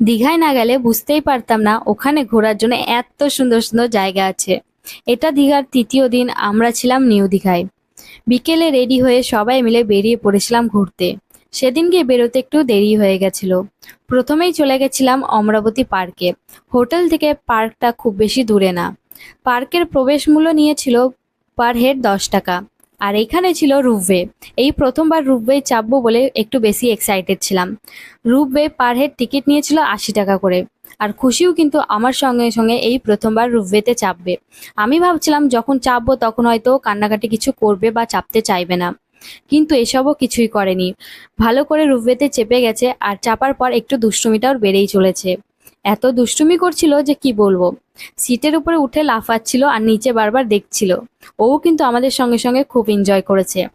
দীঘায় না গেলে বুঝতেই পারতাম না ওখানে ঘোরার জন্য এত সুন্দর সুন্দর জায়গা আছে। এটা দীঘার তৃতীয় দিন, আমরা ছিলাম নিউ দীঘায়। বিকেলে রেডি হয়ে সবাই মিলে বেরিয়ে পড়েছিলাম ঘুরতে। সেদিনকে বেরোতে একটু দেরি হয়ে গেছিল। প্রথমেই চলে গেছিলাম অমরাবতী পার্কে। হোটেল থেকে পার্কটা খুব বেশি দূরে না। পার্কের প্রবেশ মূল্য নিয়েছিল পার হেড দশ টাকা। আর এখানে ছিল রুপওয়ে। এই প্রথমবার রুপওয়ে চাপবো বলে একটু বেশি এক্সাইটেড ছিলাম। রুপওয়ে পার হেড টিকিট নিয়েছিল আশি টাকা করে। আর খুশিও কিন্তু আমার সঙ্গে সঙ্গে এই প্রথমবার রুপওয়েতে চাপবে। আমি ভাবছিলাম যখন চাপবো তখন হয়তো কান্নাকাটি কিছু করবে বা চাপতে চাইবে না। কিন্তু এসবও কিছুই করেনি। ভালো করে রুপওয়েতে চেপে গেছে আর চাপার পর একটু দুষ্টুমিটাও বেড়েই চলেছে। এত দুষ্টুমি করছিল যে কি বলব? সিটের উপরে উঠে লাফাচ্ছিল আর নিচে বারবার দেখছিল। ও কিন্তু আমাদের সঙ্গে সঙ্গে খুব এনজয় করেছে।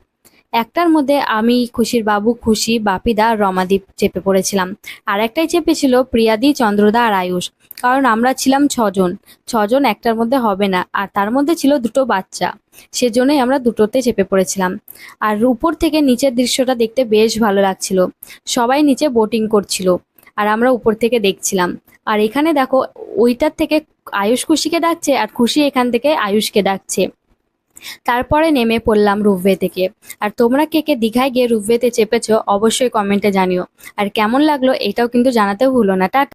একটার মধ্যে আমি, খুশির বাবু, খুশি, বাপিদা রমাদীপ চেপে পড়েছিলাম। আর একটাই চেপেছিল প্রিয়াদি, চন্দ্রদা আর আয়ুষ। কারণ আমরা ছিলাম ছজন। ছজন একটার মধ্যে হবে না। আর তার মধ্যে ছিল দুটো বাচ্চা। সেজন্যই আমরা দুটোতে চেপে পড়েছিলাম। আর উপর থেকে নিচের দৃশ্যটা দেখতে বেশ ভালো লাগছিল। সবাই নিচে বোটিং করছিল। আর আমরা উপর থেকে দেখছিলাম। আর এখানে দেখো, ওইটার থেকে আয়ুষ খুশিকে ডাকছে আর খুশি এখান থেকে আয়ুষকে ডাকছে। তারপরে নেমে পড়লাম রুপওয়ে থেকে। আর তোমরা কে কে দীঘায় গিয়ে রুভেতে চেপেছো, অবশ্যই কমেন্টে জানিও। আর কেমন লাগল এটাও কিন্তু জানাতে ভুলো না। টা